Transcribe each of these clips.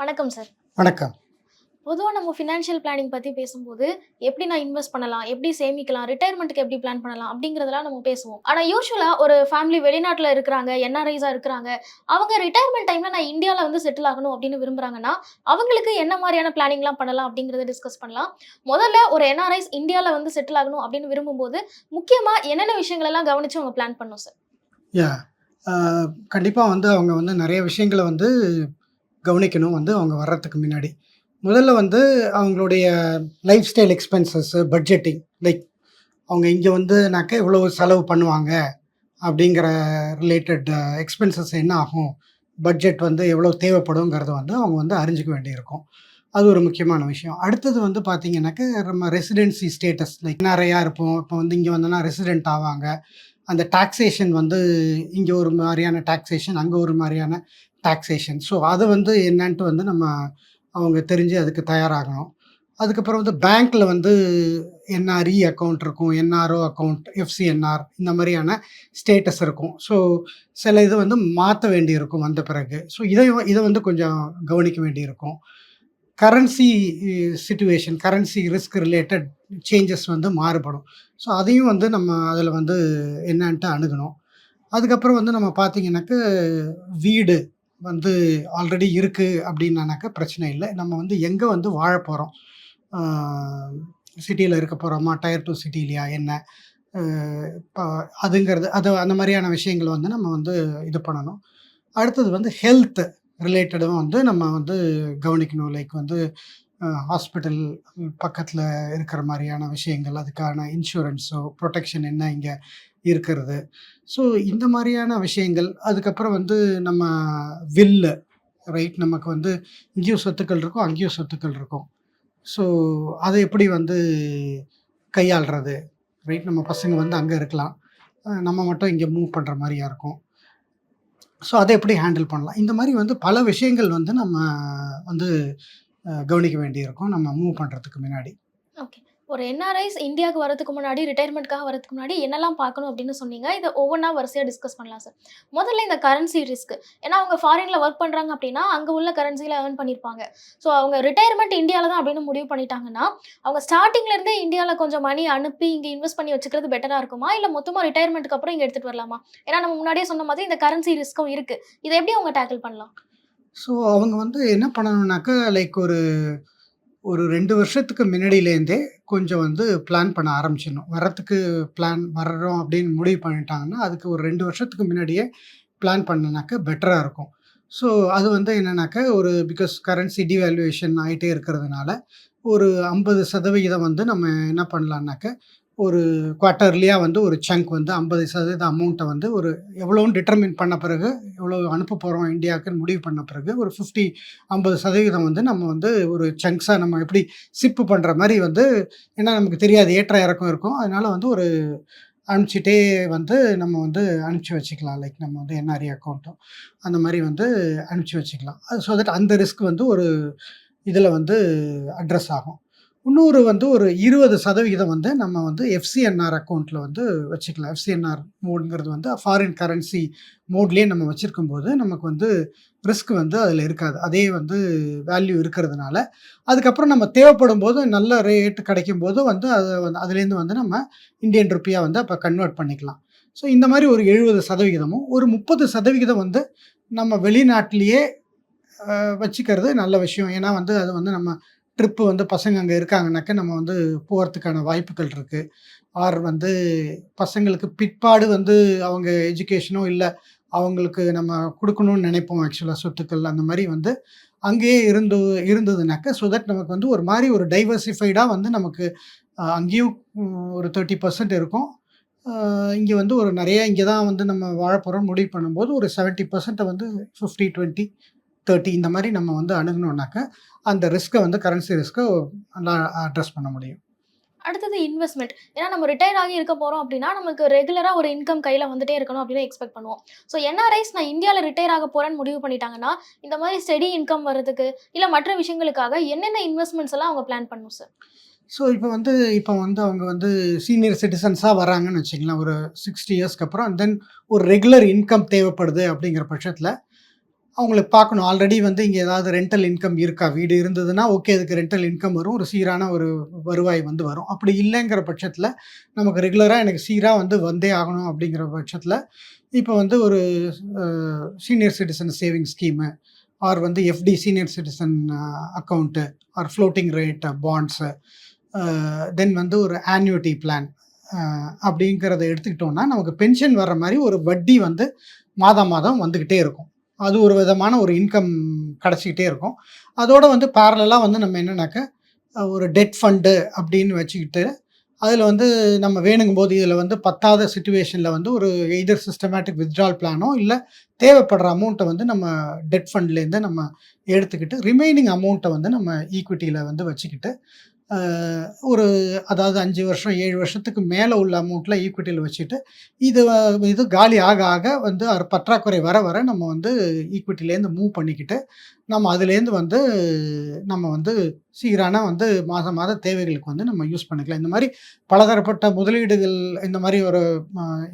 வணக்கம் சார் வணக்கம். பொதுவாக நம்ம ஃபினான்ஷியல் பிளானிங் பற்றி பேசும்போது எப்படி நான் இன்வெஸ்ட் பண்ணலாம் எப்படி சேமிக்கலாம் ரிட்டையர்மெண்ட்டுக்கு எப்படி பிளான் பண்ணலாம் அப்படிங்கிறதெல்லாம் நம்ம பேசுவோம். ஆனால் யூஸ்வலாக ஒரு ஃபேமிலி வெளிநாட்டில் இருக்கிறாங்க என்ஆர்ஐஸாக இருக்கிறாங்க அவங்க ரிட்டையர்மெண்ட் டைமில் நான் இந்தியாவில் வந்து செட்டில் ஆகணும் அப்படின்னு விரும்புகிறாங்கன்னா அவங்களுக்கு என்ன மாதிரியான பிளானிங்லாம் பண்ணலாம் அப்படிங்கிறத டிஸ்கஸ் பண்ணலாம். முதல்ல ஒரு என்ஆர்ஐஸ் இந்தியாவில் வந்து செட்டில் ஆகணும் அப்படின்னு விரும்பும்போது முக்கியமாக என்னென்ன விஷயங்கள் எல்லாம் கவனிச்சு அவங்க பிளான் பண்ணும் சார் யா கண்டிப்பாக வந்து அவங்க வந்து நிறைய விஷயங்களை வந்து கவனிக்கணும் வந்து அவங்க வர்றதுக்கு முன்னாடி. முதல்ல வந்து அவங்களுடைய lifestyle expenses budgeting like அவங்க இங்கே வந்துனாக்க இவ்வளோ செலவு பண்ணுவாங்க அப்படிங்கிற ரிலேட்டட் எக்ஸ்பென்சஸ் என்ன ஆகும்? பட்ஜெட் வந்து எவ்வளோ தேவைப்படுங்கிறத வந்து அவங்க வந்து அறிஞ்சிக்க வேண்டியிருக்கும். அது ஒரு முக்கியமான விஷயம். அடுத்தது வந்து பார்த்தீங்கன்னாக்க நம்ம ரெசிடென்சி ஸ்டேட்டஸ் லைக் நிறையா இருப்போம். இப்போ வந்து இங்கே வந்தோன்னா ரெசிடென்ட் ஆவாங்க. அந்த டாக்ஸேஷன் வந்து இங்கே ஒரு மாதிரியான டாக்ஸேஷன் அங்கே ஒரு மாதிரியான டாக்ஸேஷன் ஸோ அது வந்து என்னன்ட்டு வந்து நம்ம அவங்க தெரிஞ்சு அதுக்கு தயாராகணும். அதுக்கப்புறம் வந்து பேங்க்கில் வந்து என்ஆர்இ அக்கௌண்ட் இருக்கும் என்ஆர்ஓ அக்கௌண்ட் எஃப்சிஎன்ஆர் இந்த மாதிரியான ஸ்டேட்டஸ் இருக்கும். ஸோ சில இது வந்து மாற்ற வேண்டியிருக்கும் வந்த பிறகு. ஸோ இதை இதை வந்து கொஞ்சம் கவனிக்க வேண்டியிருக்கும். Currency situation currency risk related changes வந்து மாறுபடும். ஸோ அதையும் வந்து நம்ம அதில் வந்து என்னன்ட்டு அணுகணும். அதுக்கப்புறம் வந்து நம்ம பார்த்திங்கனாக்க வீடு வந்து ஆல்ரெடி இருக்குது அப்படின்னாக்கா பிரச்சனை இல்லை. நம்ம வந்து எங்கே வந்து வாழ போகிறோம் சிட்டியில் இருக்க போகிறோமா டயர் டூ சிட்டிலையா என்ன? இப்போ அதுங்கிறது அது அந்த மாதிரியான விஷயங்கள் வந்து நம்ம வந்து இது பண்ணணும். அடுத்தது வந்து ஹெல்த் ரிலேட்டடும் வந்து நம்ம வந்து கவனிக்கணும். லைக் வந்து ஹாஸ்பிட்டல் பக்கத்தில் இருக்கிற மாதிரியான விஷயங்கள் அதுக்கான இன்சூரன்ஸோ ப்ரொடெக்ஷன் என்ன இங்கே? இருக்கிறது. ஸோ இந்த மாதிரியான விஷயங்கள் அதுக்கப்புறம் வந்து நம்ம வில்லு ரைட் நமக்கு வந்து இங்கேயும் சொத்துக்கள் இருக்கும் அங்கேயும் சொத்துக்கள் இருக்கும். ஸோ அதை எப்படி வந்து கையாளுறது ரைட் நம்ம பசங்க வந்து அங்கே இருக்கலாம். நம்ம மட்டும் இங்கே மூவ் பண்ணுற மாதிரியா இருக்கும். ஸோ அதை எப்படி ஹேண்டில் பண்ணலாம்? இந்த மாதிரி வந்து பல விஷயங்கள் வந்து நம்ம வந்து கவனிக்க வேண்டியிருக்கும். நம்ம மூவ் பண்ணுறதுக்கு முன்னாடி. ஓகே ஒரு என்ஆர்ஐஸ் இந்தியாவுக்கு வரதுக்கு முன்னாடி ரிட்டையர்மெண்ட்காக வரதுக்கு முன்னாடி என்னெல்லாம் பார்க்கணும் அப்படின்னு சொன்னீங்க? இதை ஒவ்வொன்றா வரிசையாக டிஸ்கஸ் பண்ணலாம் சார் முதல்ல இந்த கரன்சி ரிஸ்க் ஏன்னா அவங்க ஃபாரினில் ஒர்க் பண்ணுறாங்க அப்படின்னா அங்கே உள்ள கரன்சியில் ஏர்ன் பண்ணியிருப்பாங்க ஸோ அவங்க ரிட்டையர்மெண்ட் இந்தியாவில் தான் அப்படின்னு முடிவு பண்ணிட்டாங்கன்னா அவங்க ஸ்டார்டிங்லேருந்தே இந்தியாவில் கொஞ்சம் மணி அனுப்பி இங்கே இன்வெஸ்ட் பண்ணி வச்சுக்கிறது பெட்டராக இருக்குமா? இல்லை மொத்தமாக ரிட்டையர்மெண்ட்டுக்கு அப்புறம் இங்கே எடுத்துகிட்டு வரலாமா? ஏன்னா நம்ம முன்னாடியே சொன்ன மாதிரி இந்த கரன்சி ரிஸ்க்கும் இருக்குது இதை எப்படி அவங்க டேக்கிள் பண்ணலாம்? ஸோ அவங்க வந்து என்ன பண்ணணும்னாக்கா லைக் ஒரு ஒரு ரெண்டு வருஷத்துக்கு முன்னாடியிலேருந்தே கொஞ்சம் வந்து பிளான் பண்ண ஆரம்பிச்சிடணும். வரத்துக்கு பிளான் வர்றோம் அப்படின்னு முடிவு பண்ணிட்டாங்கன்னா அதுக்கு ஒரு ரெண்டு வருஷத்துக்கு முன்னாடியே பிளான் பண்ணனாக்க பெட்டராக இருக்கும். ஸோ அது வந்து என்னென்னாக்கா ஒரு பிகாஸ் கரன்சி டிவேல்யூவேஷன் ஆகிட்டே இருக்கிறதுனால ஒரு ஐம்பது சதவிகிதம் வந்து நம்ம என்ன பண்ணலான்னாக்க ஒரு குவார்ட்டர்லியாக வந்து ஒரு சங்க் வந்து ஐம்பது சதவீத அமௌண்ட்டை வந்து ஒரு எவ்வளோன்னு டிட்டர்மின் பண்ண பிறகு எவ்வளோ அனுப்ப போகிறோம் இந்தியாவுக்குன்னு முடிவு பண்ண பிறகு ஒரு ஃபிஃப்டி ஐம்பது சதவீதம் வந்து நம்ம வந்து ஒரு சங்க்ஸாக நம்ம எப்படி சிப்பு பண்ணுற மாதிரி வந்து ஏன்னா நமக்கு தெரியாது ஏற்ற இறக்கம் இருக்கும். அதனால் வந்து ஒரு அனுப்பிச்சிட்டே வந்து நம்ம வந்து அனுப்பிச்சி வச்சுக்கலாம். லைக் நம்ம வந்து என்ஆர்இ அக்கௌண்ட்டும் அந்த மாதிரி வந்து அனுப்பிச்சி வச்சுக்கலாம். அது ஸோ தட் அந்த ரிஸ்க் வந்து ஒரு இதில் வந்து அட்ரஸ் ஆகும். இன்னொரு வந்து ஒரு இருபது சதவிகிதம் வந்து நம்ம வந்து எஃப்சிஎன்ஆர் அக்கௌண்ட்டில் வந்து வச்சுக்கலாம். எஃப்சிஎன்ஆர் மோடுங்கிறது வந்து ஃபாரின் கரன்சி மோட்லேயே நம்ம வச்சுருக்கும் போது நமக்கு வந்து ரிஸ்க் வந்து அதில் இருக்காது. அதே வந்து வேல்யூ இருக்கிறதுனால. அதுக்கப்புறம் நம்ம தேவைப்படும் போது நல்ல ரேட் கிடைக்கும் போது வந்து அதை வந்து அதுலேருந்து வந்து நம்ம இந்தியன் ருப்பியாக வந்து அப்போ கன்வெர்ட் பண்ணிக்கலாம். ஸோ இந்த மாதிரி ஒரு எழுபது சதவிகிதமும் ஒரு முப்பது சதவிகிதம் வந்து நம்ம வெளிநாட்டிலேயே வச்சுக்கிறது நல்ல விஷயம். ஏன்னா வந்து அது வந்து நம்ம ட்ரிப்பு வந்து பசங்க அங்கே இருக்காங்கனாக்க நம்ம வந்து போகிறதுக்கான வாய்ப்புகள் இருக்குது ஆர் வந்து பசங்களுக்கு பிற்பாடு வந்து அவங்க எஜுகேஷனோ இல்லை அவங்களுக்கு நம்ம கொடுக்கணும்னு நினைப்போம் ஆக்சுவலாக சொத்துக்கள் அந்த மாதிரி வந்து அங்கேயே இருந்து இருந்ததுனாக்க ஸோ தட் நமக்கு வந்து ஒரு மாதிரி ஒரு டைவர்சிஃபைடாக வந்து நமக்கு அங்கேயும் ஒரு தேர்ட்டி பர்சன்ட் இருக்கும். இங்கே வந்து ஒரு நிறைய இங்கே தான் வந்து நம்ம வாழப்போகிறோம் முடிவு பண்ணும்போது ஒரு செவன்ட்டி பர்சன்ட்டை வந்து ஃபிஃப்டி டுவெண்ட்டி தேர்ட்டி இந்த மாதிரி நம்ம வந்து அணுகணுன்னாக்க அந்த ரிஸ்க்கை வந்து கரன்சி ரிஸ்க்கை நல்லா அட்ரஸ் பண்ண முடியும். அடுத்தது இன்வெஸ்ட்மெண்ட் ஏன்னா நம்ம ரிட்டையர் ஆகி இருக்க போகிறோம் அப்படின்னா நமக்கு ரெகுலராக ஒரு இன்கம் கையில் வந்துட்டே இருக்கணும் அப்படின்னு எக்ஸ்பெக்ட் பண்ணுவோம். ஸோ என்ஆர்ஐஸ் நான் இந்தியாவில் ரிட்டையர் ஆக போகிறேன்னு முடிவு பண்ணிட்டாங்கன்னா இந்த மாதிரி ஸ்டெடி இன்கம் வர்றதுக்கு இல்லை மற்ற விஷயங்களுக்காக என்னென்ன இன்வெஸ்ட்மெண்ட்ஸ் எல்லாம் அவங்க பிளான் பண்ணும் சார் ஸோ இப்போ வந்து இப்போ வந்து அவங்க வந்து சீனியர் சிட்டிசன்ஸாக வராங்கன்னு வச்சுக்கலாம் ஒரு சிக்ஸ்டி இயர்ஸ்க்கு அப்புறம் தென் ஒரு ரெகுலர் இன்கம் தேவைப்படுது அப்படிங்கிற பட்சத்தில் அவங்களுக்கு பார்க்கணும். ஆல்ரெடி வந்து இங்கே ஏதாவது ரெண்டல் இன்கம் இருக்கா? வீடு இருந்ததுன்னா ஓகே அதுக்கு ரெண்டல் இன்கம் வரும். ஒரு சீரான ஒரு வருவாய் வந்து வரும். அப்படி இல்லைங்கிற பட்சத்தில் நமக்கு ரெகுலராக எனக்கு சீராக வந்து வந்தே ஆகணும் அப்படிங்கிற பட்சத்தில் இப்போ வந்து ஒரு senior citizen saving scheme or வந்து FD senior citizen account or floating rate bonds then வந்து ஒரு ஆன்யூட்டி பிளான் அப்படிங்கிறத எடுத்துக்கிட்டோம்னா நமக்கு பென்ஷன் வர்ற மாதிரி ஒரு வட்டி வந்து மாதம் மாதம் வந்துக்கிட்டே இருக்கும். அது ஒரு விதமான ஒரு இன்கம் கிடச்சிக்கிட்டே இருக்கும். அதோடு வந்து பேரலாக வந்து நம்ம என்னன்னாக்க ஒரு டெட் ஃபண்டு அப்படின்னு வச்சுக்கிட்டு அதில் வந்து நம்ம வேணுங்கும் போது இதில் வந்து பத்தாத சுச்சுவேஷனில் வந்து ஒரு எய்தர் சிஸ்டமேட்டிக் வித்ட்ரால் பிளானோ இல்லை தேவைப்படுற அமௌண்ட்டை வந்து நம்ம டெட் ஃபண்ட்லேருந்து நம்ம எடுத்துக்கிட்டு ரிமைனிங் அமௌண்ட்டை வந்து நம்ம ஈக்விட்டியில் வந்து வச்சுக்கிட்டு ஒரு அதாவது அஞ்சு வருஷம் ஏழு வருஷத்துக்கு மேலே உள்ள அமௌண்ட்டில் ஈக்விட்டியில் வச்சுட்டு இது இது காலி ஆக ஆக வந்து அது பற்றாக்குறை வர வர நம்ம வந்து ஈக்விட்டிலேருந்து மூவ் பண்ணிக்கிட்டு நம்ம அதுலேருந்து வந்து நம்ம வந்து சீரான வந்து மாதம் மாத தேவைகளுக்கு வந்து நம்ம யூஸ் பண்ணிக்கலாம். இந்த மாதிரி பலதரப்பட்ட முதலீடுகள் இந்த மாதிரி ஒரு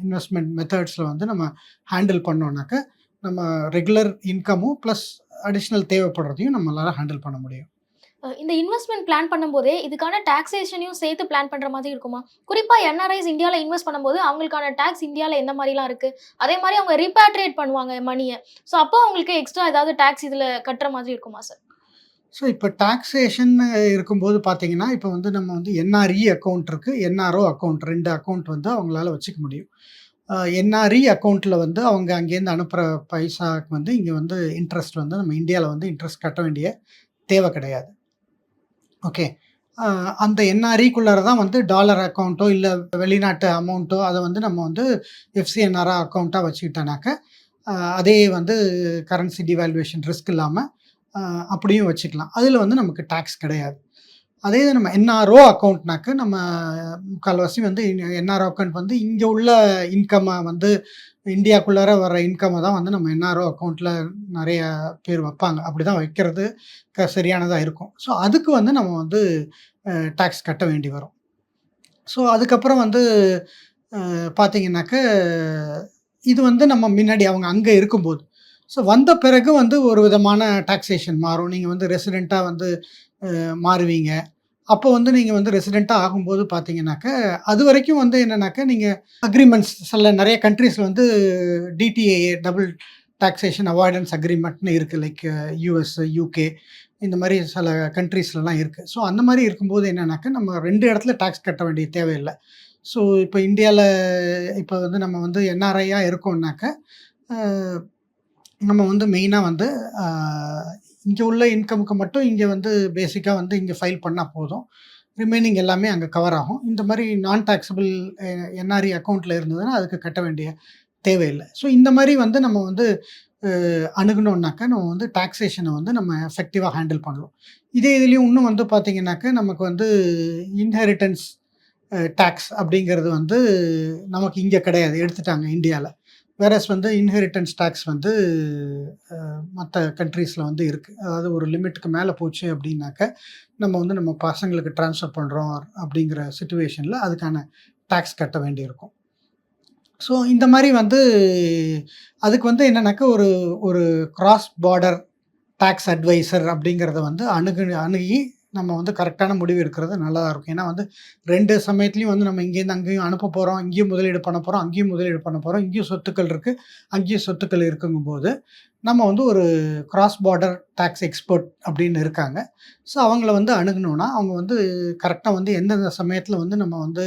இன்வெஸ்ட்மெண்ட் மெத்தட்ஸில் வந்து நம்ம ஹேண்டில் பண்ணோன்னாக்க நம்ம ரெகுலர் இன்கமும் ப்ளஸ் அடிஷ்னல் தேவைப்படுறதையும் நம்மளால் ஹேண்டில் பண்ண முடியும். இந்த இன்வெஸ்ட்மெண்ட் பிளான் பண்ணும்போதே இதுக்கான டாக்ஸேஷனையும் சேர்த்து பிளான் பண்ணுற மாதிரி இருக்குமா? குறிப்பாக என்ஆர்ஐஸ் இந்தியாவில் இன்வெஸ்ட் பண்ணும்போது அவங்களுக்கான டாக்ஸ் இந்தியாவில் எந்த மாதிரிலாம் இருக்குது அதே மாதிரி அவங்க ரிப்பேட்ரியேட் பண்ணுவாங்க மணியை ஸோ அப்போ அவங்களுக்கு எக்ஸ்ட்ரா ஏதாவது டாக்ஸ் இதில் கட்டுற மாதிரி இருக்குமா சார் ஸோ இப்போ டாக்ஸேஷன் இருக்கும்போது பார்த்தீங்கன்னா இப்போ வந்து நம்ம வந்து என்ஆர்இ அக்கௌண்ட் இருக்குது என்ஆர்ஓ அக்கௌண்ட் ரெண்டு அக்கௌண்ட் வந்து அவங்களால வச்சுக்க முடியும். என்ஆர்இ அக்கௌண்ட்டில் வந்து அவங்க அங்கேருந்து அனுப்புகிற பைசாக்கு வந்து இங்கே வந்து இன்ட்ரெஸ்ட் வந்து நம்ம இந்தியாவில் வந்து இன்ட்ரெஸ்ட் கட்ட வேண்டிய தேவை கிடையாது. ஓகே அந்த என்ஆர்இக்குள்ளார தான் வந்து டாலர் அக்கௌண்ட்டோ இல்லை வெளிநாட்டு அமௌண்ட்டோ அதை வந்து நம்ம வந்து எஃப்சிஎன்ஆர்ஆ அக்கௌண்ட்டாக வச்சுக்கிட்டோனாக்க அதே வந்து கரன்சி டிவால்வேஷன் ரிஸ்க் இல்லாமல் அப்படியும் வச்சுக்கலாம். அதில் வந்து நமக்கு டேக்ஸ் கிடையாது. அதே இது நம்ம என்ஆர்ஓ அக்கௌண்ட்னாக்க நம்ம முக்கால்வாசி வந்து என்ஆர்ஓ அக்கௌண்ட் வந்து இங்கே உள்ள இன்கம்மை வந்து இந்தியாக்குள்ளார வர இன்கம்மை தான் வந்து நம்ம என்ஆர்ஓ அக்கௌண்ட்டில் நிறைய பேர் வைப்பாங்க. அப்படி தான் வைக்கிறது க சரியானதாக இருக்கும். ஸோ அதுக்கு வந்து நம்ம வந்து டேக்ஸ் கட்ட வேண்டி வரும். ஸோ அதுக்கப்புறம் வந்து அஹ், பார்த்தீங்கன்னாக்க இது வந்து நம்ம முன்னாடி அவங்க அங்கே இருக்கும்போது. ஸோ வந்த பிறகு வந்து ஒரு விதமான டாக்ஸேஷன் மாறும். நீங்கள் வந்து ரெசிடெண்ட்டாக வந்து மாறுவீங்க. அப்போ வந்து நீங்கள் வந்து ரெசிடெண்ட்டாக ஆகும்போது பார்த்தீங்கன்னாக்க அது வரைக்கும் வந்து என்னென்னாக்கா நீங்கள் அக்ரிமெண்ட்ஸ் சில நிறைய கண்ட்ரீஸில் வந்து டிடிஏ டபுள் டாக்ஸேஷன் அவாய்டன்ஸ் அக்ரிமெண்ட்னு இருக்குது லைக் யூஎஸ் யூகே இந்த மாதிரி சில கண்ட்ரீஸ்லலாம் இருக்குது ஸோ அந்த மாதிரி இருக்கும்போது என்னென்னாக்கா நம்ம ரெண்டு இடத்துல டேக்ஸ் கட்ட வேண்டிய தேவையில்லை. ஸோ இப்போ இந்தியாவில் இப்போ வந்து நம்ம வந்து என்ஆர்ஐயாக இருக்கோம்னாக்க நம்ம வந்து மெயினாக வந்து இங்கே உள்ள இன்கமுக்கு மட்டும் இங்கே வந்து பேசிக்காக வந்து இங்கே ஃபைல் பண்ணால் போதும். ரிமைனிங் எல்லாமே அங்கே கவர் ஆகும். இந்த மாதிரி நான் டாக்ஸபிள் என்ஆர்இ அக்கௌண்ட்டில் இருந்ததுன்னா அதுக்கு கட்ட வேண்டிய தேவையில்லை. ஸோ இந்த மாதிரி வந்து நம்ம வந்து அணுகணுன்னாக்கா நம்ம வந்து டாக்ஸேஷனை வந்து நம்ம எஃபெக்டிவாக ஹேண்டில் பண்ணலாம். இதே இதுலேயும் இன்னும் வந்து பார்த்திங்கனாக்கா நமக்கு வந்து இன்ஹெரிட்டன்ஸ் டேக்ஸ் அப்படிங்கிறது வந்து நமக்கு இங்கே கிடையாது. எடுத்துட்டாங்க இந்தியாவில் வேறஸ் வந்து இன்ஹெரிட்டன்ஸ் டேக்ஸ் வந்து மற்ற கண்ட்ரீஸில் வந்து இருக்குது அதாவது ஒரு லிமிட்டுக்கு மேலே போச்சு அப்படின்னாக்க நம்ம வந்து நம்ம பசங்களுக்கு ட்ரான்ஸ்ஃபர் பண்ணுறோம் அப்படிங்கிற சுச்சுவேஷனில் அதுக்கான டேக்ஸ் கட்ட வேண்டியிருக்கும். ஸோ இந்த மாதிரி வந்து அதுக்கு வந்து என்னன்னாக்கா ஒரு ஒரு கிராஸ் பார்டர் டேக்ஸ் அட்வைசர் அப்படிங்கிறத வந்து அணுகு அணுகி நம்ம வந்து கரெக்டான முடிவு எடுக்கிறது நல்லதாக இருக்கும். ஏன்னா வந்து ரெண்டு சமயத்துலையும் வந்து நம்ம இங்கேருந்து அங்கேயும் அனுப்ப போகிறோம் இங்கேயும் முதலீடு பண்ண போகிறோம் அங்கேயும் முதலீடு பண்ண போகிறோம் இங்கேயும் சொத்துக்கள் இருக்குது அங்கேயும் சொத்துக்கள் இருக்குங்கும்போது நம்ம வந்து ஒரு கிராஸ் பார்டர் டேக்ஸ் எக்ஸ்பர்ட் அப்படின்னு இருக்காங்க. ஸோ அவங்கள வந்து அணுகணுன்னா அவங்க வந்து கரெக்டாக வந்து எந்தெந்த சமயத்தில் வந்து நம்ம வந்து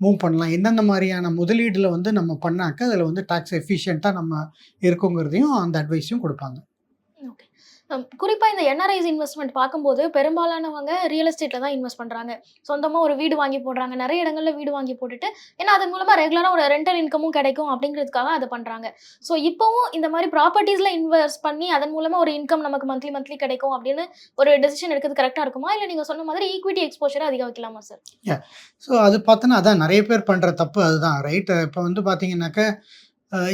மூவ் பண்ணலாம் எந்தெந்த மாதிரியான முதலீடில் வந்து நம்ம பண்ணாக்க அதில் வந்து டேக்ஸ் எஃபிஷியண்ட்டாக நம்ம இருக்குங்கிறதையும் அந்த அட்வைஸையும் கொடுப்பாங்க. குறிப்பாக இந்த என்ஆர்ஐஸ் இன்வெஸ்ட்மெண்ட் பார்க்கும்போது பெரும்பாலானவங்க ரியல் எஸ்டேட்டில் தான் இன்வெஸ்ட் பண்ணுறாங்க சொந்தமாக ஒரு வீடு வாங்கி போடுறாங்க. நிறைய இடங்களில் வீடு வாங்கி போட்டுட்டு ஏன்னா அதன் மூலமாக ரெகுலராக ஒரு ரெண்டல் இன்கமும் கிடைக்கும் அப்படிங்கிறதுக்காக அதை பண்ணுறாங்க ஸோ இப்போவும் இந்த மாதிரி ப்ராப்பர்ட்டிஸில் இன்வெஸ்ட் பண்ணி அதன் மூலமாக ஒரு இன்கம் நமக்கு மந்த்லி மந்த்லி கிடைக்கும் அப்படின்னு ஒரு டெசிஷன் எடுக்கிறது கரெக்டாக இருக்குமா? இல்லை நீங்கள் சொன்ன மாதிரி ஈக்விட்டி எக்ஸ்போஷரை அதிகம் வைக்கலாமா சார் ஸோ அது பார்த்தோன்னா அதான் நிறைய பேர் பண்ணுற தப்பு அதுதான் ரைட் இப்போ வந்து பார்த்தீங்கன்னாக்க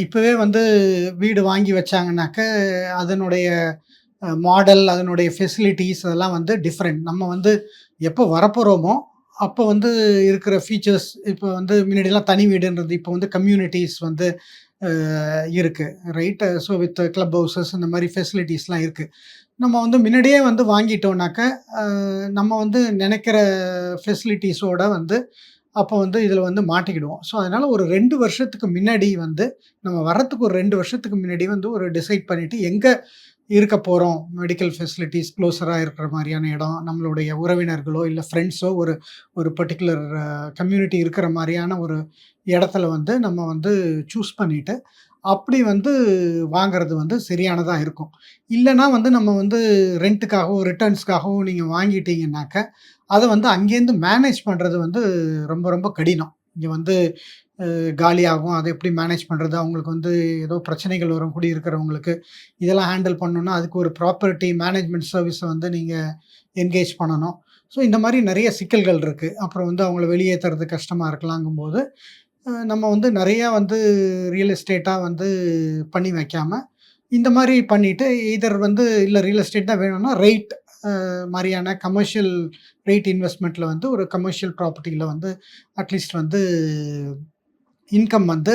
இப்போவே வந்து வீடு வாங்கி வச்சாங்கன்னாக்க அதனுடைய மாடல் அதனுடைய ஃபெசிலிட்டிஸ் அதெல்லாம் வந்து டிஃப்ரெண்ட் நம்ம வந்து எப்போ வரப்போகிறோமோ அப்போ வந்து இருக்கிற ஃபீச்சர்ஸ் இப்போ வந்து முன்னாடிலாம் தனி வீடுன்றது இப்போ வந்து கம்யூனிட்டிஸ் வந்து இருக்குது right. So with club houses இந்த மாதிரி ஃபெசிலிட்டிஸ்லாம் இருக்குது நம்ம வந்து முன்னாடியே வந்து வாங்கிட்டோம்னாக்க, நம்ம வந்து நினைக்கிற ஃபெசிலிட்டிஸோட வந்து அப்போ வந்து இதில் வந்து மாட்டிக்கிடுவோம். ஸோ அதனால் ஒரு ரெண்டு வருஷத்துக்கு முன்னாடி வந்து நம்ம வர்றதுக்கு ஒரு ரெண்டு வருஷத்துக்கு முன்னாடி வந்து ஒரு டிசைட் பண்ணிவிட்டு எங்கே இருக்க போகிறோம் மெடிக்கல் ஃபெசிலிட்டிஸ் க்ளோஸராக இருக்கிற மாதிரியான இடம். நம்மளுடைய உறவினர்களோ, இல்லை ஃப்ரெண்ட்ஸோ ஒரு ஒரு பர்ட்டிகுலர் கம்யூனிட்டி இருக்கிற மாதிரியான ஒரு இடத்துல வந்து நம்ம வந்து சூஸ் பண்ணிட்டு, அப்படி வந்து வாங்குறது வந்து சரியானதாக இருக்கும். இல்லைனா வந்து நம்ம வந்து ரெண்ட்டுக்காகவோ ரிட்டர்ன்ஸ்க்காகவோ நீங்கள் வாங்கிட்டீங்கன்னாக்க, அதை வந்து அங்கேருந்து மேனேஜ் பண்ணுறது வந்து ரொம்ப ரொம்ப கடினம். இங்கே வந்து காலியாகும். அதை எப்படி மேனேஜ் பண்ணுறது அவங்களுக்கு வந்து ஏதோ பிரச்சனைகள் வரும் குடியிருக்கிறவங்களுக்கு. இதெல்லாம் ஹேண்டில் பண்ணணும்னா, அதுக்கு ஒரு ப்ராப்பர்ட்டி மேனேஜ்மெண்ட் சர்வீஸை வந்து நீங்கள் என்கேஜ் பண்ணணும். ஸோ இந்த மாதிரி நிறைய சிக்கல்கள் இருக்குது அப்புறம் வந்து அவங்கள வெளியேற்றுறது கஷ்டமாக இருக்கலாங்கும்போது, நம்ம வந்து நிறையா வந்து ரியல் எஸ்டேட்டாக வந்து பண்ணி வைக்காமல் இந்த மாதிரி பண்ணிவிட்டு இதர் வந்து இல்லை ரியல் எஸ்டேட் தான் வேணும்னா ரைட் மாதிரியான கமர்ஷியல் ரேட் இன்வெஸ்ட்மெண்ட்டில் வந்து ஒரு கமர்ஷியல் ப்ராப்பர்ட்டியில் வந்து அட்லீஸ்ட் வந்து இன்கம் வந்து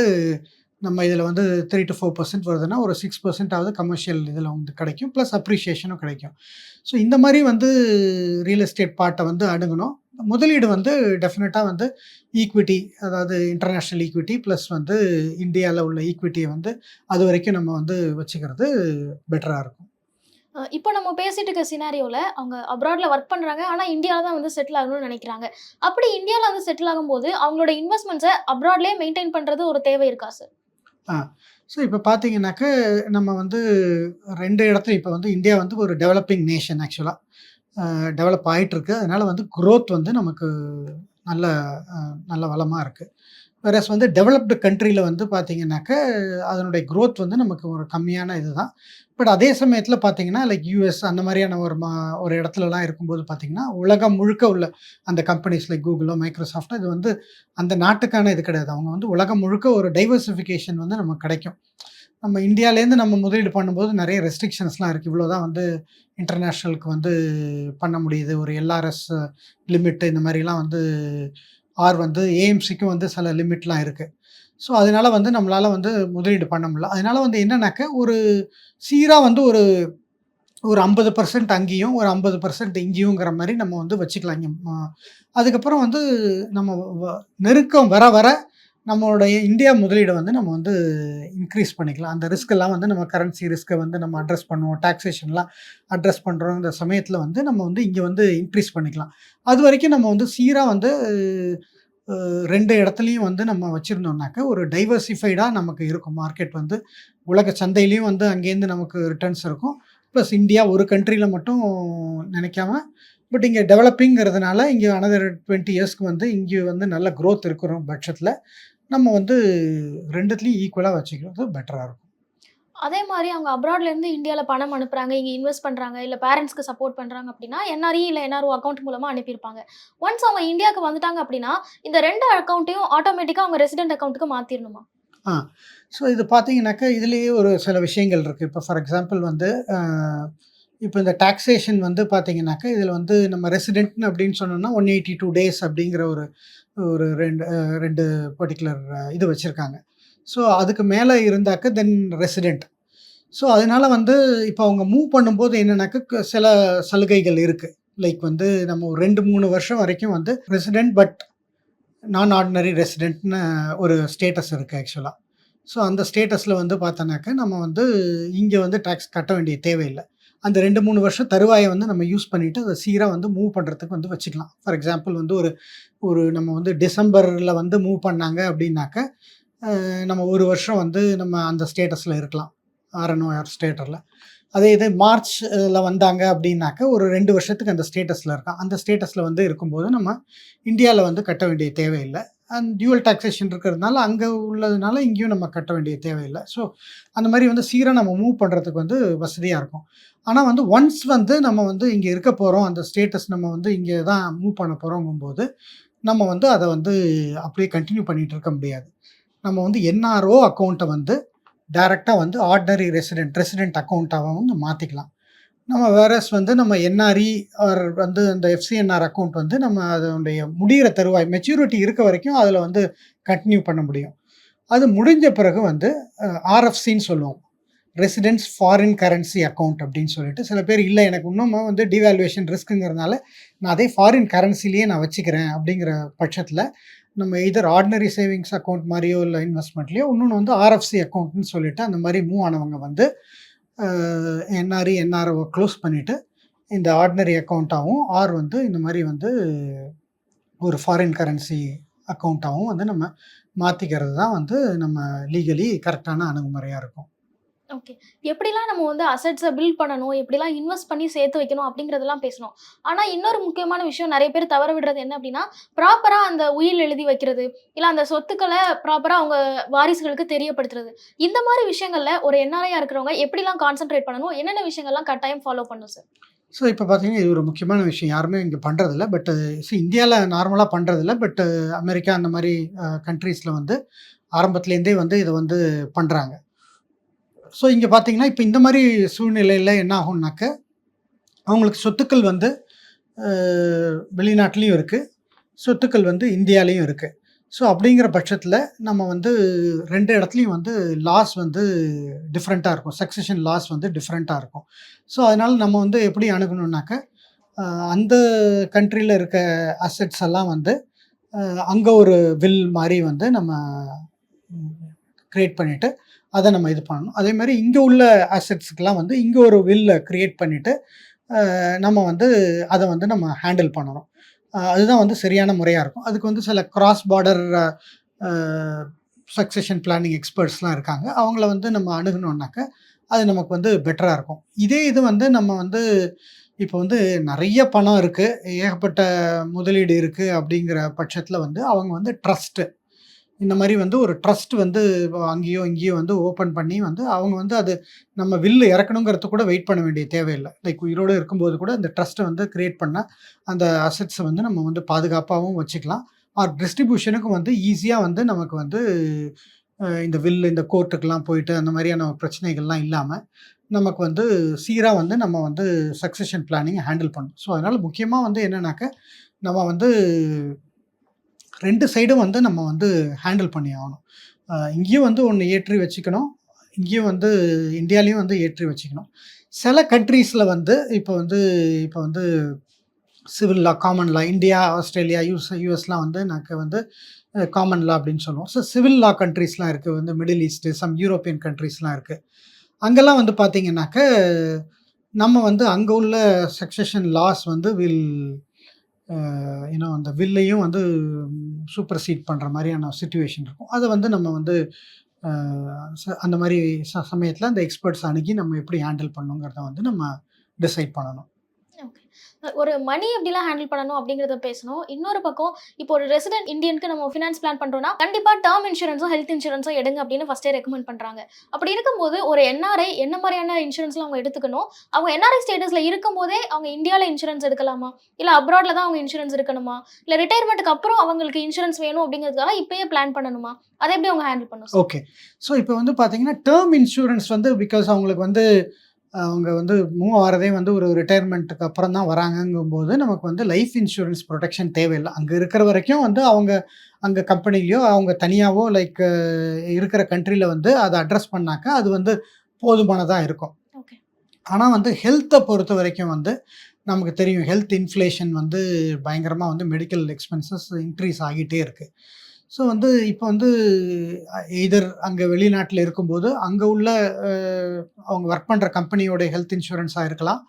நம்ம இதில் வந்து 3-4% வருதுன்னா, ஒரு சிக்ஸ் பர்சன்டாவது கமர்ஷியல் இதில் வந்து கிடைக்கும். ப்ளஸ் அப்ரிஷியேஷனும் கிடைக்கும். ஸோ இந்த மாதிரி வந்து ரியல் எஸ்டேட் பார்ட்டை வந்து அணுகணும். முதலீடு வந்து டெஃபினட்டாக வந்து ஈக்விட்டி அதாவது இன்டர்நேஷ்னல் ஈக்விட்டி ப்ளஸ் வந்து இந்தியாவில் உள்ள ஈக்விட்டியை வந்து அது வரைக்கும் நம்ம வந்து வச்சுக்கிறது பெட்டராக இருக்கும். இப்போ நம்ம பேசிட்டு இருக்க சினாரியோவில் அவங்க அப்ராட்ல ஒர்க் பண்ணுறாங்க ஆனால் இந்தியாவில் தான் வந்து செட்டில் ஆகணும்னு நினைக்கிறாங்க அப்படி இந்தியாவில் வந்து செட்டில் ஆகும்போது, அவங்களோட இன்வெஸ்ட்மெண்ட்ஸை அப்ராட்லேயே மெயின்டைன் பண்ணுறது ஒரு தேவை இருக்கா சார்? ஆ. ஸோ இப்போ பார்த்தீங்கன்னாக்க, நம்ம வந்து ரெண்டு இடத்துல இப்போ வந்து இந்தியா வந்து ஒரு டெவலப்பிங் நேஷன் ஆக்சுவலாக டெவலப் ஆயிட்டிருக்கு. அதனால் வந்து குரோத் வந்து நமக்கு நல்ல நல்ல வளமாக இருக்குது வேறஸ் வந்து டெவலப்டு கண்ட்ரியில் வந்து பார்த்தீங்கன்னாக்க, அதனுடைய க்ரோத் வந்து நமக்கு ஒரு கம்மியான இது தான் பட் அதே சமயத்தில் பார்த்தீங்கன்னா, லைக் யூஎஸ் அந்த மாதிரியான ஒரு மா ஒரு இடத்துலலாம் இருக்கும்போது பார்த்தீங்கன்னா, உலகம் முழுக்க உள்ள அந்த கம்பெனிஸ் லைக் கூகுளோ மைக்ரோசாஃப்டோ இது வந்து அந்த நாட்டுக்கான இது கிடையாது. அவங்க வந்து உலகம் முழுக்க ஒரு டைவர்சிஃபிகேஷன் வந்து நமக்கு கிடைக்கும். நம்ம இந்தியாலேருந்து நம்ம முதலீடு பண்ணும்போது நிறைய ரெஸ்ட்ரிக்ஷன்ஸ்லாம் இருக்குது இவ்வளோ தான் வந்து இன்டர்நேஷ்னலுக்கு வந்து பண்ண முடியுது. ஒரு எல்ஆர்எஸ் லிமிட் இந்த மாதிரிலாம் வந்து ஆர் வந்து ஏஎம்சிக்கும் வந்து சில லிமிட்லாம் இருக்குது ஸோ அதனால வந்து நம்மளால் வந்து முதலீடு பண்ண முடியல. அதனால வந்து என்னன்னாக்க, ஒரு சீராக வந்து ஒரு ஒரு 50% அங்கேயும், ஒரு 50% இங்கேயுங்கிற மாதிரி நம்ம வந்து வச்சுக்கலாம். அதுக்கப்புறம் வந்து நம்ம வ நெருக்கம் வர வர நம்மளுடைய இந்தியா முதலீடை வந்து நம்ம வந்து இன்க்ரீஸ் பண்ணிக்கலாம். அந்த ரிஸ்க்கெல்லாம் வந்து நம்ம கரன்சி ரிஸ்க்கை வந்து நம்ம அட்ரஸ் பண்ணுவோம். டாக்ஸேஷன்லாம் அட்ரஸ் பண்ணுறோம் இந்த சமயத்தில் வந்து நம்ம வந்து இங்கே வந்து இன்க்ரீஸ் பண்ணிக்கலாம். அது வரைக்கும் நம்ம வந்து சீராக வந்து ரெண்டு இடத்துலையும் வந்து நம்ம வச்சுருந்தோம்னாக்க ஒரு டைவர்சிஃபைடாக நமக்கு இருக்கும். மார்க்கெட் வந்து உலக சந்தையிலையும் வந்து அங்கேருந்து நமக்கு ரிட்டர்ன்ஸ் இருக்கும். ப்ளஸ் இந்தியா ஒரு கண்ட்ரியில் மட்டும் நினைக்காம பட் இங்கே டெவலப்பிங்கிறதுனால இங்கே அனதர் 20 இயர்ஸ்க்கு வந்து இங்கே வந்து நல்ல க்ரோத் இருக்கிற பட்சத்தில் நம்ம வந்து 2த்துலயும் ஈக்குவலா வச்சுக்கிறது பெட்டரா இருக்கும். அதே மாரி அவங்க அப்ராட்லேருந்து இந்தியால பணம் அனுப்புறாங்க, இங்க இன்வெஸ்ட் பண்றாங்க, இல்ல பேரண்ட்ஸ்க்கு சப்போர்ட் பண்றாங்க அப்படின்னா, என்ஆர்இ இல்ல என்ஆர்ஓ அக்கவுண்ட் மூலமா அனுப்பியிருப்பாங்க. ஒன்ஸ் அவங்க இந்தியாவுக்கு வந்துட்டாங்க அப்படின்னா, இந்த 2 அக்கவுண்ட்டையும் ஆட்டோமேட்டிக்கா அவங்க ரெசிடென்ட் அக்கவுண்ட்க்கு மாத்திரணுமா? ஆ. ஸோ இது பார்த்தீங்கன்னாக்க, இதிலேயே ஒரு சில விஷயங்கள் இருக்கு. இப்ப ஃபார் எக்ஸாம்பிள் வந்து இப்ப இந்த டாக்சேஷன் வந்து பார்த்தீங்கன்னாக்க, இதில வந்து நம்ம ரெசிடென்ட்ன்னு அப்படின்னு சொன்னோம்னா, 182 டேஸ் அப்படிங்கிற ஒரு ஒரு 2 அ 2 பர்ட்டிகுலர் இது வச்சுருக்காங்க. ஸோ அதுக்கு மேலே இருந்தாக்க தென் ரெசிடென்ட். ஸோ அதனால் வந்து இப்போ அவங்க மூவ் பண்ணும்போது என்னென்னாக்க க சில சலுகைகள் இருக்குது லைக் வந்து நம்ம ஒரு 2, 3 வருஷம் வரைக்கும் வந்து ரெசிடென்ட் பட் நான் ஆர்டினரி ரெசிடென்ட்ன்னு ஒரு ஸ்டேட்டஸ் இருக்குது ஆக்சுவலாக ஸோ அந்த ஸ்டேட்டஸில் வந்து பார்த்தோன்னாக்க நம்ம வந்து இங்கே வந்து டேக்ஸ் கட்ட வேண்டிய தேவையில்லை. அந்த 2, 3 வருஷம் தருவாயை வந்து நம்ம யூஸ் பண்ணிட்டு, அதை சீராக வந்து மூவ் பண்ணுறதுக்கு வந்து வச்சுக்கலாம். ஃபார் எக்ஸாம்பிள் வந்து ஒரு ஒரு நம்ம வந்து டிசம்பரில் வந்து மூவ் பண்ணாங்க அப்படின்னாக்க, நம்ம ஒரு வருஷம் வந்து நம்ம அந்த ஸ்டேட்டஸில் இருக்கலாம். ஆர்என்ஓஆர் ஸ்டேட்டரில் அதே இது மார்ச்ல வந்தாங்க அப்படின்னாக்க, ஒரு ரெண்டு வருஷத்துக்கு அந்த ஸ்டேட்டஸில் இருக்கான். அந்த ஸ்டேட்டஸில் வந்து இருக்கும்போது, நம்ம இந்தியாவில் வந்து கட்ட வேண்டிய தேவையில்லை அண்ட் டியூவல் டாக்சேஷன் இருக்கிறதுனால, அங்கே உள்ளதுனால இங்கேயும் நம்ம கட்ட வேண்டிய தேவையில்லை ஸோ அந்த மாதிரி வந்து சீராக நம்ம மூவ் பண்ணுறதுக்கு வந்து வசதியாக இருக்கும். ஆனால் வந்து ஒன்ஸ் வந்து நம்ம வந்து இங்கே இருக்க போகிறோம் அந்த ஸ்டேட்டஸ் நம்ம வந்து இங்கே தான் மூவ் பண்ண போகிறோங்கும்போது நம்ம வந்து அதை வந்து அப்படியே கண்டினியூ பண்ணிகிட்டு இருக்க முடியாது. நம்ம வந்து என்ஆர்ஓ அக்கௌண்ட்டை வந்து டைரெக்டாக வந்து ஆர்டினரி ரெசிடென்ட் ரெசிடென்ட் அக்கௌண்ட்டாகவும் வந்து மாற்றிக்கலாம் நம்ம வேரஸ் வந்து நம்ம என்ஆர்இ ஆர் வந்து இந்த எஃப்சிஎன்ஆர் அக்கௌண்ட் வந்து நம்ம அதனுடைய முடியிற தருவாய் மெச்சூரிட்டி இருக்க வரைக்கும் அதில் வந்து கண்டினியூ பண்ண முடியும். அது முடிஞ்ச பிறகு வந்து ஆர்எஃப்சின்னு சொல்லுவோம் ரெசிடென்ஸ் ஃபாரின் கரன்சி அக்கௌண்ட் அப்படின்னு சொல்லிட்டு சில பேர் இல்லை எனக்கு இன்னும் வந்து டிவாலுவேஷன் ரிஸ்க்குங்கிறதுனால நான் அதே ஃபாரின் கரன்சிலேயே நான் வச்சுக்கிறேன் அப்படிங்கிற பட்சத்தில் நம்ம இதர் ஆர்டினரி சேவிங்ஸ் அக்கௌண்ட் மாதிரியோ இல்லை இன்வெஸ்ட்மெண்ட்லேயோ இன்னொன்று வந்து ஆர்எஃப்சி அக்கௌண்ட்னு சொல்லிட்டு அந்த மாதிரி மூவ் ஆனவங்க வந்து என்ஆர்இ என்ஆர்ஓ க்ளோஸ் பண்ணிவிட்டு இந்த ஆர்டினரி அக்கௌண்ட்டாகவும் ஆர் வந்து இந்த மாதிரி வந்து ஒரு ஃபாரின் கரன்சி அக்கௌண்ட்டாகவும் வந்து நம்ம மாற்றிக்கிறது தான் வந்து நம்ம லீகலி கரெக்டான அணுகுமுறையாக இருக்கும். ஓகே எப்படிலாம் நம்ம வந்து அசட்ஸை பில்ட் பண்ணணும்? எப்படிலாம் இன்வெஸ்ட் பண்ணி சேர்த்து வைக்கணும்? அப்படிங்கிறதெல்லாம் பேசணும். ஆனால் இன்னொரு முக்கியமான விஷயம் நிறைய பேர் தவற விடுறது என்ன அப்படின்னா ப்ராப்பராக அந்த உயில் எழுதி வைக்கிறது. இல்லை அந்த சொத்துக்களை ப்ராப்பராக அவங்க வாரிசுகளுக்கு தெரியப்படுத்துறது. இந்த மாதிரி விஷயங்களில் ஒரு என்ஆர்ஐயாக இருக்கிறவங்க எப்படிலாம் கான்சென்ட்ரேட் பண்ணணும்? என்னென்ன விஷயங்கள்லாம் கட்டாயம் ஃபாலோ பண்ணும் சார் ஸோ இப்போ பார்த்தீங்கன்னா இது ஒரு முக்கியமான விஷயம். யாருமே இங்கே பண்ணுறதில்ல பட் இந்தியாவில் நார்மலாக பண்ணுறதில்ல பட் அமெரிக்கா அந்த மாதிரி கண்ட்ரீஸில் வந்து ஆரம்பத்துலேருந்தே வந்து இதை வந்து பண்ணுறாங்க ஸோ இங்கே பார்த்தீங்கன்னா இப்போ இந்த மாதிரி சூழ்நிலையில் என்ன ஆகும்னாக்க அவங்களுக்கு சொத்துக்கள் வந்து வெளிநாட்டிலையும் இருக்குது சொத்துக்கள் வந்து இந்தியாலேயும் இருக்குது ஸோ அப்படிங்கிற பட்சத்தில் நம்ம வந்து ரெண்டு இடத்துலையும் வந்து லாஸ் வந்து டிஃப்ரெண்ட்டாக இருக்கும். சக்சஷன் லாஸ் வந்து டிஃப்ரெண்ட்டாக இருக்கும். ஸோ அதனால் நம்ம வந்து எப்படி அணுகணுன்னாக்க அந்த கண்ட்ரியில் இருக்க அசட்ஸ் எல்லாம் வந்து அங்கே ஒரு வில் மாதிரி வந்து நம்ம க்ரியேட் பண்ணிவிட்டு அதை நம்ம இது பண்ணணும். அதே மாதிரி இங்கே உள்ள அசெட்ஸுக்கெலாம் வந்து இங்கே ஒரு வில்ல க்ரியேட் பண்ணிவிட்டு நம்ம வந்து அதை வந்து நம்ம ஹேண்டில் பண்ணணும். அதுதான் வந்து சரியான முறையாக இருக்கும். அதுக்கு வந்து சில கிராஸ் பார்டர் சக்சஷன் பிளானிங் எக்ஸ்பர்ட்ஸ்லாம் இருக்காங்க. அவங்கள வந்து நம்ம அணுகணுன்னாக்க அது நமக்கு வந்து பெட்டராக இருக்கும். இதே இது வந்து நம்ம வந்து இப்போ வந்து நிறைய பணம் இருக்குது ஏகப்பட்ட முதலீடு இருக்குது அப்படிங்கிற பட்சத்தில் வந்து அவங்க வந்து ட்ரஸ்ட்டு இந்த மாதிரி வந்து ஒரு ட்ரஸ்ட் வந்து அங்கேயோ இங்கேயோ வந்து ஓப்பன் பண்ணி வந்து அவங்க வந்து அது நம்ம வில்லு இறக்கணுங்கிறது கூட வெயிட் பண்ண வேண்டிய தேவையில்லை. லைக் உயிரோடு இருக்கும்போது கூட இந்த ட்ரஸ்ட்டை வந்து க்ரியேட் பண்ணால் அந்த அசெட்ஸை வந்து நம்ம வந்து பாதுகாப்பாகவும் வச்சுக்கலாம். ஆர் டிஸ்ட்ரிபியூஷனுக்கும் வந்து ஈஸியாக வந்து நமக்கு வந்து இந்த வில்லு இந்த கோர்ட்டுக்கெலாம் போயிட்டு அந்த மாதிரியான பிரச்சனைகள்லாம் இல்லாமல் நமக்கு வந்து சீராக வந்து நம்ம வந்து சக்ஸஷன் பிளானிங் ஹேண்டில் பண்ணணும். ஸோ அதனால் முக்கியமாக வந்து என்னென்னாக்க நம்ம வந்து ரெண்டு சைடும் வந்து நம்ம வந்து ஹேண்டில் பண்ணி ஆகணும். இங்கேயும் வந்து ஒன்று ஏற்றி வச்சுக்கணும். இங்கேயும் வந்து இந்தியாலேயும் வந்து ஏற்றி வச்சுக்கணும். சில கண்ட்ரீஸில் வந்து இப்போ வந்து இப்போ வந்து civil law common law India Australia US யூஎஸ்லாம் வந்து நாங்கள் வந்து காமன் லா அப்படின்னு சொல்லுவோம். ஸோ சிவில் லா கண்ட்ரீஸ்லாம் இருக்குது வந்து மிடில் ஈஸ்ட்டு சம் யூரோப்பியன் கண்ட்ரீஸ்லாம் இருக்குது அங்கெல்லாம் வந்து பார்த்தீங்கன்னாக்க நம்ம வந்து அங்கே உள்ள சக்ஸஷன் லாஸ் வந்து வில் ஏன்னா அந்த வில்லையும் வந்து சூப்பர் சீட் பண்ணுற மாதிரியான சுச்சுவேஷன் இருக்கும். அதை வந்து நம்ம வந்து ச- அந்த மாதிரி ச சமயத்தில் அந்த எக்ஸ்பர்ட்ஸ் அணுகி நம்ம எப்படி ஹேண்டில் பண்ணுங்கிறத வந்து நம்ம டிசைட் பண்ணணும். ஓகே ஒரு மணி எப்படிலாம் ஹேண்டில் பண்ணணும் அப்படிங்கிறத பேசணும். இன்னொரு பக்கம் இப்போ ஒரு ரெசிடென்ட் இந்தியனுக்கு நம்ம ஃபினான்ஸ் பிளான் பண்ணுறோம்னா கண்டிப்பாக டேர்ம் இன்சூரன்ஸும் ஹெல்த் இன்சூரன்ஸோ எடுங்க அப்படின்னு ஃபஸ்ட்டே ரெக்கமெண்ட் பண்ணுறாங்க அப்படி இருக்கும்போது ஒரு என்ஆர்ஐ என்ன மாதிரியான இன்சூரன்ஸ்லாம் அவங்க எடுத்துக்கணும்? அவங்க என்ஆர்ஐ ஸ்டேட்டஸில் இருக்கும்போதே அவங்க இந்தியாவில் இன்சூரன்ஸ் எடுக்கலாமா? இல்லை அப்ராடில் தான் அவங்க இன்சூரன்ஸ் இருக்கணுமா? இல்லை ரிட்டையர்மெண்ட்டுக்கு அப்புறம் அவங்களுக்கு இன்சூரன்ஸ் வேணும் அப்படிங்கிறதுக்காக இப்பயே பிளான் பண்ணணுமா? அதை எப்படி அவங்க ஹேண்டில் பண்ணணும்? ஓகே ஸோ இப்போ வந்து பார்த்தீங்கன்னா டேர்ம் இன்சூரன்ஸ் வந்து பிகாஸ் அவங்களுக்கு வந்து அவங்க வந்து மூவ் ஆகிறதே வந்து ஒரு ரிட்டையர்மெண்ட்டுக்கு அப்புறம் தான் வராங்கங்கும்போது நமக்கு வந்து லைஃப் இன்சூரன்ஸ் ப்ரொடெக்ஷன் தேவையில்லை. அங்கே இருக்கிற வரைக்கும் வந்து அவங்க அங்கே கம்பெனிலையோ அவங்க தனியாகவோ லைக் இருக்கிற கண்ட்ரியில் வந்து அதை அட்ரஸ் பண்ணாக்க அது வந்து போதுமானதாக இருக்கும். ஆனால் வந்து ஹெல்த்தை பொறுத்த வரைக்கும் வந்து நமக்கு தெரியும் ஹெல்த் இன்ஃப்ளேஷன் வந்து பயங்கரமாக வந்து மெடிக்கல் எக்ஸ்பென்சஸ் இன்க்ரீஸ் ஆகிட்டே இருக்குது ஸோ வந்து இப்போ வந்து எய்தர் அங்கே வெளிநாட்டில் இருக்கும்போது அங்கே உள்ள அவங்க ஒர்க் பண்ணுற கம்பெனியோட ஹெல்த் இன்சூரன்ஸாக இருக்கலாம்.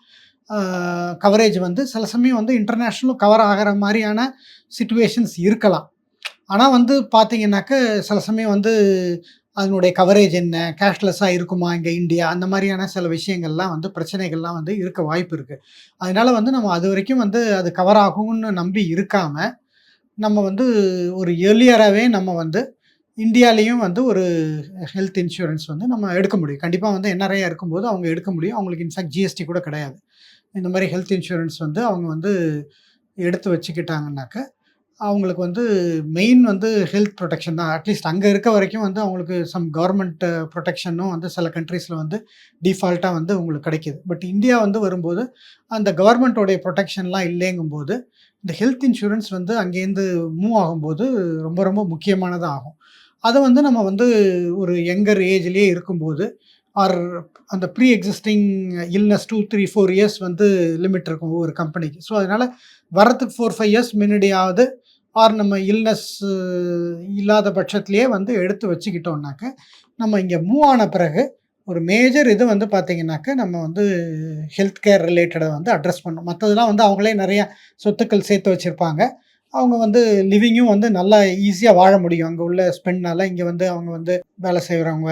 கவரேஜ் வந்து சில சமயம் வந்து இன்டர்நேஷ்னலும் கவர் ஆகிற மாதிரியான சுச்சுவேஷன்ஸ் இருக்கலாம். ஆனால் வந்து பார்த்தீங்கன்னாக்க சில சமயம் வந்து அதனுடைய கவரேஜ் என்ன கேஷ்லெஸ்ஸாக இருக்குமா இங்கே இந்தியா அந்த மாதிரியான சில விஷயங்கள்லாம் வந்து பிரச்சனைகள்லாம் வந்து இருக்க வாய்ப்பு இருக்குது அதனால் வந்து நம்ம அது வரைக்கும் வந்து அது கவர் ஆகும்னு நம்பி இருக்காமல் நம்ம வந்து ஒரு ஏர்லியராகவே நம்ம வந்து இந்தியாலேயும் வந்து ஒரு ஹெல்த் இன்சூரன்ஸ் வந்து நம்ம எடுக்க முடியும். கண்டிப்பாக வந்து என்ஆர்ஐயாக இருக்கும்போது அவங்க எடுக்க முடியும். அவங்களுக்கு இன்ஃபேக்ட் ஜிஎஸ்டி கூட கிடையாது. இந்த மாதிரி ஹெல்த் இன்சூரன்ஸ் வந்து அவங்க வந்து எடுத்து வச்சுக்கிட்டாங்கன்னாக்க அவங்களுக்கு வந்து மெயின் வந்து ஹெல்த் ப்ரொடெக்ஷன் தான். அட்லீஸ்ட் அங்கே இருக்க வரைக்கும் வந்து அவங்களுக்கு சம் கவர்மெண்ட் ப்ரொடெக்ஷனும் வந்து சில கண்ட்ரீஸில் வந்து டிஃபால்ட்டாக வந்து உங்களுக்கு கிடைக்கிது. பட் இந்தியா வந்து வரும்போது அந்த கவர்மெண்ட்டோடைய ப்ரொடெக்ஷன்லாம் இல்லைங்கும்போது இந்த ஹெல்த் இன்சூரன்ஸ் வந்து அங்கேருந்து மூவ் ஆகும்போது ரொம்ப ரொம்ப முக்கியமானதாக ஆகும் அதை வந்து நம்ம வந்து ஒரு யங்கர் ஏஜ்லேயே இருக்கும்போது ஆர் அந்த pre existing illness two three four years வந்து லிமிட் இருக்கும் ஒவ்வொரு கம்பெனிக்கு ஸோ அதனால் வரத்துக்கு ஃபோர் ஃபைவ் இயர்ஸ் முன்னாடியாவது ஆர் நம்ம இல்னஸ் இல்லாத பட்சத்துலேயே வந்து எடுத்து வச்சுக்கிட்டோம்னாக்க நம்ம இங்கே மூவ் ஆன பிறகு ஒரு மேஜர் இது வந்து பார்த்தீங்கன்னாக்க நம்ம வந்து ஹெல்த் கேர் ரிலேட்டடை வந்து அட்ரஸ் பண்ணணும் மற்றதெல்லாம் வந்து அவங்களே நிறைய சொத்துக்கள் சேர்த்து வச்சுருப்பாங்க. அவங்க வந்து லிவிங்கும் வந்து நல்லா ஈஸியாக வாழ முடியும். அங்கே உள்ள ஸ்பெண்ட்னால இங்கே வந்து அவங்க வந்து வேலை செய்கிறவங்க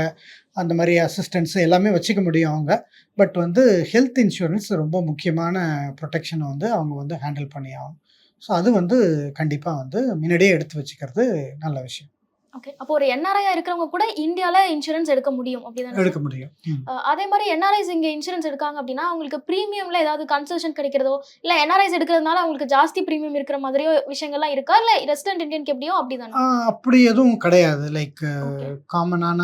அந்த மாதிரி அசிஸ்டன்ஸ் எல்லாமே வச்சுக்க முடியும் அவங்க. பட் வந்து ஹெல்த் இன்சூரன்ஸ் ரொம்ப முக்கியமான ப்ரொடெக்ஷனை வந்து அவங்க வந்து ஹேண்டில் பண்ணி ஆகும் ஸோ அது வந்து கண்டிப்பாக வந்து முன்னாடியே எடுத்து வச்சுக்கிறது நல்ல விஷயம். ஓகே அப்போ ஒரு என்ஆர்ஐ இருக்கிறவங்க கூட இந்தியால இன்சூரன்ஸ் எடுக்க முடியும் அப்படிதானே? எடுக்க முடியும். அதே மாதிரி என்ஆர்ஐஸ் இங்க இன்சூரன்ஸ் எடுக்காங்க அப்படின்னா அவங்களுக்கு ப்ரீமியம்ல ஏதாவது கன்செஷன் கிடைக்கிறதோ இல்ல என்ஆர்ஐஸ் எடுக்கிறதுனால அவங்களுக்கு ஜாஸ்தி ப்ரீமியம் இருக்கிற மாதிரியோ விஷயங்கள்லாம் இருக்கா? இல்ல ரெசிடென்ட் இந்தியனுக்கு எப்படியோ அப்படிதானே? அப்படி எதுவும் கிடையாது. லைக். காமனான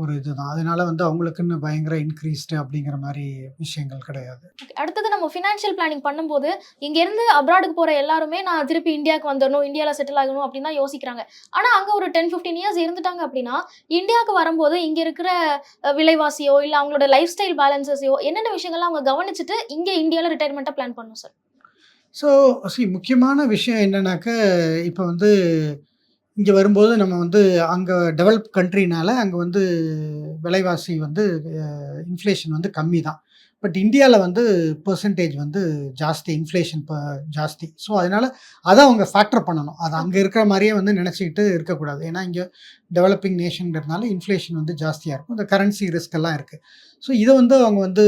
ஒரு இதுதான். அதனால வந்து அவங்களுக்குன்னு பயங்கர இன்க்ரீஸ்டு அப்படிங்கிற மாதிரி விஷயங்கள் கிடையாது. அடுத்தது நம்ம ஃபினான்ஷியல் பிளானிங் பண்ணும்போது இங்க இருந்து அப்ராடுக்கு போற எல்லாருமே நான் திருப்பி இந்தியாவுக்கு வந்துடணும் இந்தியாவில் செட்டில் ஆகணும் அப்படின்னு தான் யோசிக்கிறாங்க. ஆனா அங்க ஒரு டென் ஃபிஃப்டீன் இயர்ஸ் இருந்துட்டாங்க அப்படின்னா இந்தியாவுக்கு வரும்போது இங்கே இருக்கிற விலைவாசியோ இல்லை அவங்களோட லைஃப் ஸ்டைல் பேலன்சஸையோ என்னென்ன விஷயங்கள்லாம் அவங்க கவனிச்சுட்டு இங்கே இந்தியாவில் ரிட்டையர்மெண்ட்டாக பிளான் பண்ணும் சார் ஸோ சி முக்கியமான விஷயம் என்னன்னாக்க இப்போ வந்து இங்கே வரும்போது நம்ம வந்து அங்கே டெவலப் கண்ட்ரினால அங்கே வந்து விலைவாசி வந்து இன்ஃப்ளேஷன் வந்து கம்மி தான் பட் இந்தியாவில் வந்து பெர்சன்டேஜ் வந்து ஜாஸ்தி இன்ஃப்ளேஷன் இப்போ ஜாஸ்தி. ஸோ அதனால் அதை அவங்க ஃபேக்டர் பண்ணணும். அது அங்கே இருக்கிற மாதிரியே வந்து நினச்சிக்கிட்டு இருக்கக்கூடாது. ஏன்னா இங்கே டெவலப்பிங் நேஷனுங்கிறதுனால இன்ஃப்ளேஷன் வந்து ஜாஸ்தியாக இருக்கும். இந்த கரன்சி ரிஸ்க் எல்லாம் இருக்குது ஸோ இதை வந்து அவங்க வந்து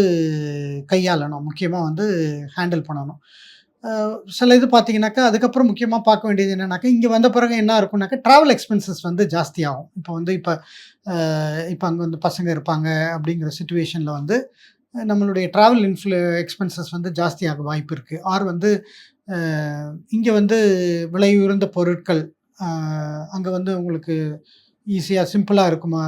கையாளணும். முக்கியமாக வந்து ஹேண்டில் பண்ணணும். சில இது பார்த்தீங்கன்னாக்கா அதுக்கப்புறம் முக்கியமாக பார்க்க வேண்டியது என்னன்னாக்கா இங்கே வந்த பிறகு என்ன இருக்கும்னாக்கா ட்ராவல் எக்ஸ்பென்சஸ் வந்து ஜாஸ்தியாகும். இப்போ வந்து இப்போ இப்போ அங்கே வந்து பசங்க இருப்பாங்க அப்படிங்கிற சுச்சுவேஷனில் வந்து நம்மளுடைய ட்ராவல் இன்ஃப்ளு எக்ஸ்பென்சஸ் வந்து ஜாஸ்தியாக வாய்ப்பு இருக்குது ஆர் வந்து இங்கே வந்து விலை உயர்ந்த பொருட்கள் அங்கே வந்து உங்களுக்கு ஈஸியாக சிம்பிளாக இருக்குமா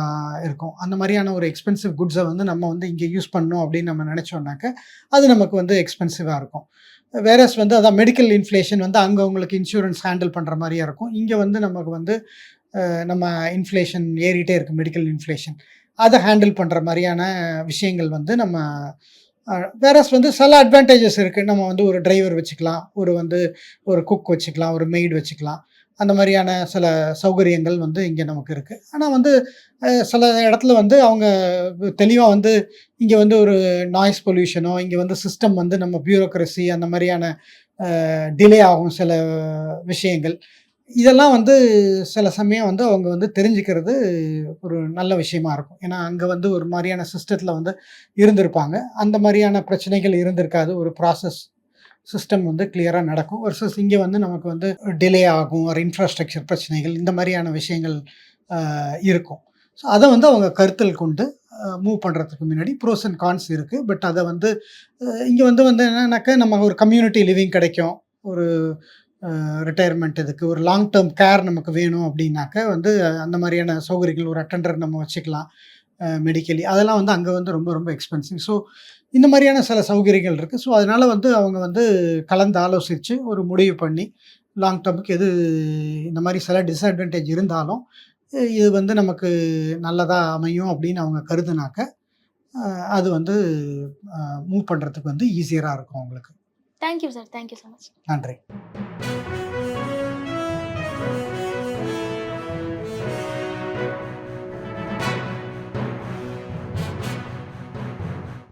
இருக்கும். அந்த மாதிரியான ஒரு எக்ஸ்பென்சிவ் குட்ஸை வந்து நம்ம வந்து இங்கே யூஸ் பண்ணோம் அப்படின்னு நம்ம நினச்சோம்னாக்க அது நமக்கு வந்து எக்ஸ்பென்சிவாக இருக்கும். வேறஸ் வந்து அதான் மெடிக்கல் இன்ஃப்ளேஷன் வந்து அங்கே உங்களுக்கு இன்சூரன்ஸ் ஹேண்டில் பண்ணுற மாதிரியாக இருக்கும். இங்கே வந்து நமக்கு வந்து நம்ம இன்ஃப்ளேஷன் ஏறிட்டே இருக்குது மெடிக்கல் இன்ஃப்ளேஷன் அதை ஹேண்டில் பண்ணுற மாதிரியான விஷயங்கள் வந்து நம்ம வேறஸ் வந்து சில அட்வான்டேஜஸ் இருக்குது நம்ம வந்து ஒரு டிரைவர் வச்சுக்கலாம். ஒரு வந்து ஒரு குக் வச்சுக்கலாம். ஒரு மெய்டு வச்சுக்கலாம். அந்த மாதிரியான சில சௌகரியங்கள் வந்து இங்கே நமக்கு இருக்குது ஆனால் வந்து சில இடத்துல வந்து அவங்க தெளிவாக வந்து இங்கே வந்து ஒரு நாய்ஸ் பொல்யூஷனோ இங்கே வந்து சிஸ்டம் வந்து நம்ம பியூரோக்ரஸி அந்த மாதிரியான டிலே ஆகும் சில விஷயங்கள். இதெல்லாம் வந்து சில சமயம் வந்து அவங்க வந்து தெரிஞ்சுக்கிறது ஒரு நல்ல விஷயமா இருக்கும். ஏன்னா அங்கே வந்து ஒரு மாதிரியான சிஸ்டத்தில் வந்து இருந்திருப்பாங்க. அந்த மாதிரியான பிரச்சனைகள் இருந்திருக்காது. ஒரு ப்ராசஸ் சிஸ்டம் வந்து கிளியராக நடக்கும். வர்சஸ் இங்கே வந்து நமக்கு வந்து டிலே ஆகும். ஒரு இன்ஃப்ராஸ்ட்ரக்சர் பிரச்சனைகள் இந்த மாதிரியான விஷயங்கள் இருக்கும். ஸோ அதை வந்து அவங்க கருத்தில் கொண்டு மூவ் பண்ணுறதுக்கு முன்னாடி ப்ரோஸ் அண்ட் கான்ஸ் இருக்குது பட் அதை வந்து இங்கே வந்து வந்து என்னன்னாக்கா நம்ம ஒரு கம்யூனிட்டி லிவிங் கிடைக்கும். ஒரு ரிட்டையர்மெண்ட் இதுக்கு ஒரு லாங் டேர்ம் கேர் நமக்கு வேணும் அப்படின்னாக்க வந்து அந்த மாதிரியான சௌகரியங்கள் ஒரு அட்டெண்டர் நம்ம வச்சுக்கலாம். மெடிக்கலி அதெல்லாம் வந்து அங்கே வந்து ரொம்ப ரொம்ப எக்ஸ்பென்சிவ் ஸோ இந்த மாதிரியான சில சௌகரியங்கள் இருக்குது ஸோ அதனால் வந்து அவங்க வந்து கலந்து ஆலோசித்து ஒரு முடிவு பண்ணி லாங் டேர்முக்கு எது இந்த மாதிரி சில டிஸ்அட்வான்டேஜ் இருந்தாலும் இது வந்து நமக்கு நல்லதாக அமையும் அப்படின்னு அவங்க கருதுனாக்க அது வந்து மூவ் பண்ணுறதுக்கு வந்து ஈஸியராக இருக்கும் அவங்களுக்கு. Thank you sir thank you so much நன்றி.